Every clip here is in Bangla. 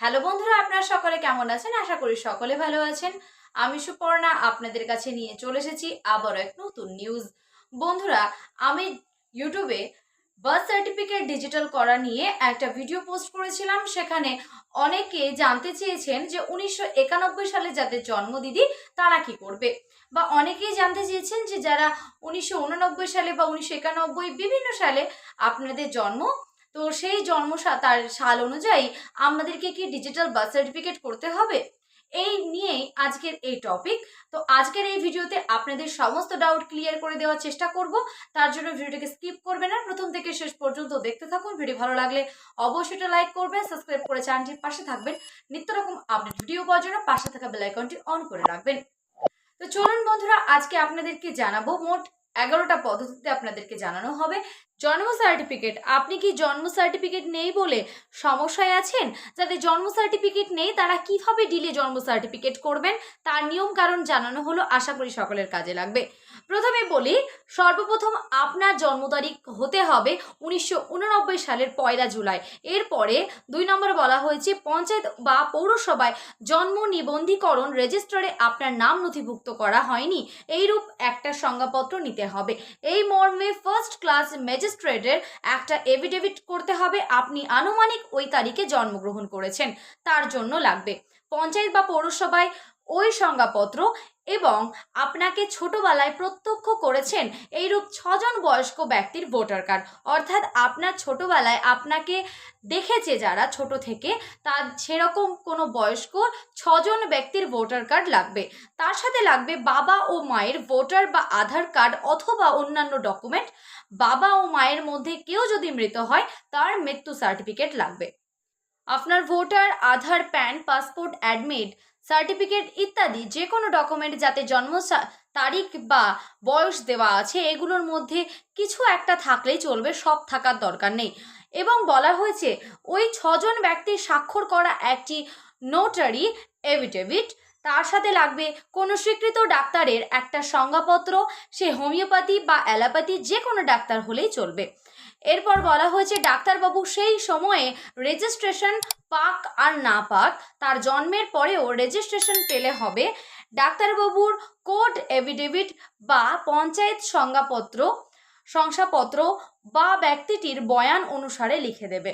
হ্যালো বন্ধুরা, আপনারা সকলে কেমন আছেন? আশা করি সকলে ভালো আছেন। আমি সুপর্ণা, আপনাদের কাছে নিয়ে চলে এসেছি আবারও এক নতুন নিউজ বন্ধুরা, আমি ইউটিউবে বার্থ সার্টিফিকেট ডিজিটাল করা নিয়ে একটা ভিডিও পোস্ট করেছিলাম। সেখানে অনেকে জানতে চেয়েছেন যে উনিশশো একানব্বই সালে যাদের জন্মদিদি, তারা কি করবে? বা অনেকেই জানতে চেয়েছেন যে যারা উনিশশো উননব্বই সালে বা উনিশশো একানব্বই বিভিন্ন সালে আপনাদের জন্ম তো সেই জন্ম তার সাল অনুযায়ী আমাদেরকে কি ডিজিটাল বার্থ সার্টিফিকেট করতে হবে? এই নিয়েই আজকের এই টপিক তো আজকের এই ভিডিওতে আপনাদের সমস্ত ডাউট ক্লিয়ার করে দেওয়ার চেষ্টা করব। তার জন্য ভিডিওটিকে স্কিপ করবেন না। প্রথম থেকে শেষ পর্যন্ত দেখতে থাকুন। ভিডিও ভালো লাগলে অবশ্যই এটা লাইক করবেন সাবস্ক্রাইব করে চ্যানেলটির পাশে থাকবেন। নিত্য রকম আপডেট ভিডিও পাওয়ার জন্য পাশে থাকা বেল আইকনটি অন করে রাখবেন। তো চলুন বন্ধুরা, আজকে আপনাদেরকে জানাব মোট এগারোটা পদ্ধতিতে আপনাদেরকে জানানো হবে। জন্ম সার্টিফিকেট আপনি কি জন্ম সার্টিফিকেট নেই বলে সমস্যায় আছেন? যাদের জন্ম সার্টিফিকেট নেই, তারা কীভাবে ডিলে জন্ম সার্টিফিকেট করবেন? তার নিয়ম কারণ জানানো হলো, আশা করি সকলের কাজে লাগবে। প্রথমে বলি, সর্বপ্রথম আপনার জন্ম তারিখ হতে হবে উনিশশো উননব্বই সালের পয়লা জুলাই। এরপরে দুই নম্বর বলা হয়েছে, পঞ্চায়েত বা পৌরসভায় জন্ম নিবন্ধীকরণ রেজিস্টারে আপনার নাম নথিভুক্ত করা হয়নি। এইরূপ একটা সংজ্ঞাপত্র নিতে হবে। এই মর্মে ফার্স্ট ক্লাস ম্যাজিস্ট্রেটের একটা এভিডেভিট করতে হবে। আপনি আনুমানিক ওই তারিখে জন্মগ্রহণ করেছেন। তার জন্য লাগবে। পঞ্চায়েত বা পৌরসভায় ওই সংজ্ঞাপত্র এবং আপনাকে ছোটবেলায় প্রত্যক্ষ করেছেন এইরূপ ছজন বয়স্ক ব্যক্তির ভোটার কার্ড। অর্থাৎ আপনার ছোটবেলায় আপনাকে দেখেছে যারা ছোট থেকে, তার সেরকম কোনো বয়স্ক ছজন ব্যক্তির ভোটার কার্ড লাগবে। তার সাথে লাগবে বাবা ও মায়ের ভোটার বা আধার কার্ড অথবা অন্যান্য ডকুমেন্ট। বাবা ও মায়ের মধ্যে কেউ যদি মৃত হয়, তার মৃত্যু সার্টিফিকেট লাগবে। আপনার voter, Aadhaar, PAN, passport, admit certificate ইত্যাদি যে কোনো ডকুমেন্ট যাতে জন্ম তারিখ বা বয়স দেওয়া আছে, এগুলোর মধ্যে কিছু একটা থাকলেই চলবে, সব থাকার দরকার নেই। এবং বলা হয়েছে, ওই ছজন ব্যক্তির স্বাক্ষর করা একটি নোটারি এভিডেভিট তার সাথে লাগবে কোনো স্বীকৃত ডাক্তারের একটা সংজ্ঞাপত্র। সে হোমিওপ্যাথি বা অ্যালোপ্যাথি যে কোনো ডাক্তার হলেই চলবে। এরপর বলা হয়েছে, ডাক্তারবাবু সেই সময়ে রেজিস্ট্রেশন পাক আর না পাক, তার জন্মের পরেও রেজিস্ট্রেশন পেলে হবে। ডাক্তারবাবুর কোড এভিডেভিট বা পঞ্চায়েত সংজ্ঞাপত্র, শংসাপত্র বা ব্যক্তিটির বয়ান অনুসারে লিখে দেবে।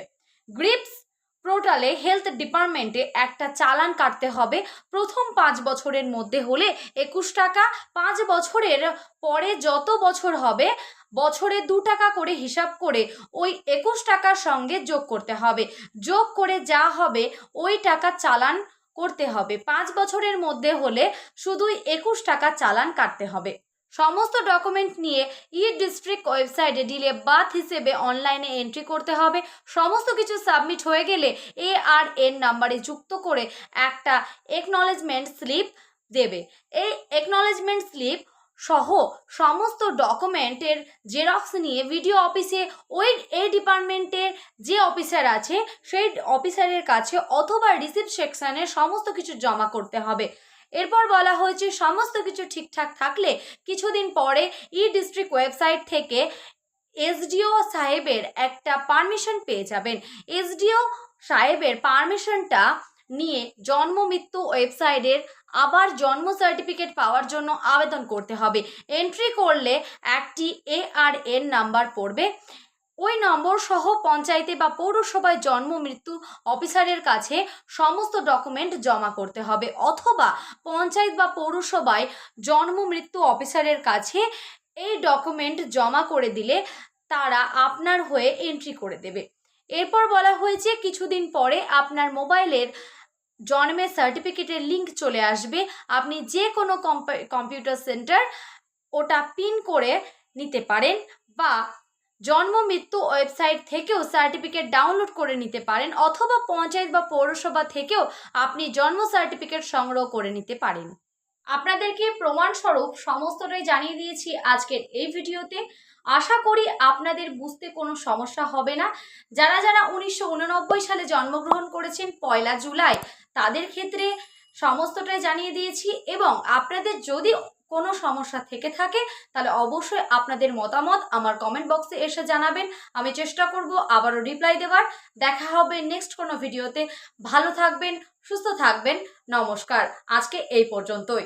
গ্রিপস পোর্টালে হেলথ ডিপার্টমেন্টে একটা চালান কাটতে হবে। প্রথম পাঁচ বছরের মধ্যে হলে একুশ টাকা, পাঁচ বছরের পরে যত বছর হবে, বছরে দু টাকা করে হিসাব করে ওই একুশ টাকার সঙ্গে যোগ করতে হবে। যোগ করে যা হবে, ওই টাকা চালান করতে হবে। পাঁচ বছরের মধ্যে হলে শুধুই একুশ টাকা চালান কাটতে হবে। সমস্ত ডকুমেন্ট নিয়ে ই ডিস্ট্রিক্ট ওয়েবসাইটে ডিলে বাথ হিসেবে অনলাইনে এন্ট্রি করতে হবে। সমস্ত কিছু সাবমিট হয়ে গেলে এ আর এন নাম্বারে যুক্ত করে একটা একনলেজমেন্ট স্লিপ দেবে। এই একনলেজমেন্ট স্লিপ সহ সমস্ত ডকুমেন্টের জেরক্স নিয়ে ভিডিও অফিসে ওই এই ডিপার্টমেন্টের যে অফিসার আছে, সেই অফিসারের কাছে অথবা রিসিপ্ট সেকশানে সমস্ত কিছু জমা করতে হবে। এরপর বলা হয়েছে সমস্ত কিছু ঠিকঠাক থাকলে কিছুদিন পরে ই ডিস্ট্রিক্ট ওয়েবসাইট থেকে এসডিও সাহেবের একটা পারমিশন পেয়ে যাবেন। এসডিও সাহেবের পারমিশনটা নিয়ে জন্ম, মৃত্যু ওয়েবসাইটের আবার জন্ম সার্টিফিকেট পাওয়ার জন্য আবেদন করতে হবে। এন্ট্রি করলে একটি এ আর এন নাম্বার পড়বে। ওই নম্বর সহ পঞ্চায়েতে বা পৌরসভায় জন্ম, মৃত্যু অফিসারের কাছে সমস্ত ডকুমেন্ট জমা করতে হবে অথবা পঞ্চায়েত বা পৌরসভায় জন্ম, মৃত্যু অফিসারের কাছে এই ডকুমেন্ট জমা করে দিলে তারা আপনার হয়ে এন্ট্রি করে দেবে। এরপর বলা হয়েছে কিছুদিন পরে আপনার মোবাইলের জন্মের সার্টিফিকেটের লিংক চলে আসবে। আপনি যে কোনো কম্পিউটার সেন্টার ওটা পিন করে নিতে পারেন বা জন্ম, মৃত্যু ওয়েবসাইট থেকেও সার্টিফিকেট ডাউনলোড করে নিতে পারেন অথবা পঞ্চায়েত বা পৌরসভা থেকেও আপনি জন্ম সার্টিফিকেট সংগ্রহ করে নিতে পারেন। আপনাদেরকে প্রমাণস্বরূপ সমস্তটাই জানিয়ে দিয়েছি আজকের এই ভিডিওতে। আশা করি আপনাদের বুঝতে কোনো সমস্যা হবে না। যারা যারা উনিশশো উননব্বই সালে জন্মগ্রহণ করেছেন পয়লা জুলাই, তাদের ক্ষেত্রে সমস্তটাই জানিয়ে দিয়েছি এবং আপনাদের যদি কোনো সমস্যা থেকে থাকে, তাহলে অবশ্যই আপনাদের মতামত আমার কমেন্ট বক্সে এসে জানাবেন। আমি চেষ্টা করব আবারও রিপ্লাই দেওয়ার। দেখা হবে নেক্সট কোনো ভিডিওতে ভালো থাকবেন, সুস্থ থাকবেন। নমস্কার। আজকে এই পর্যন্তই।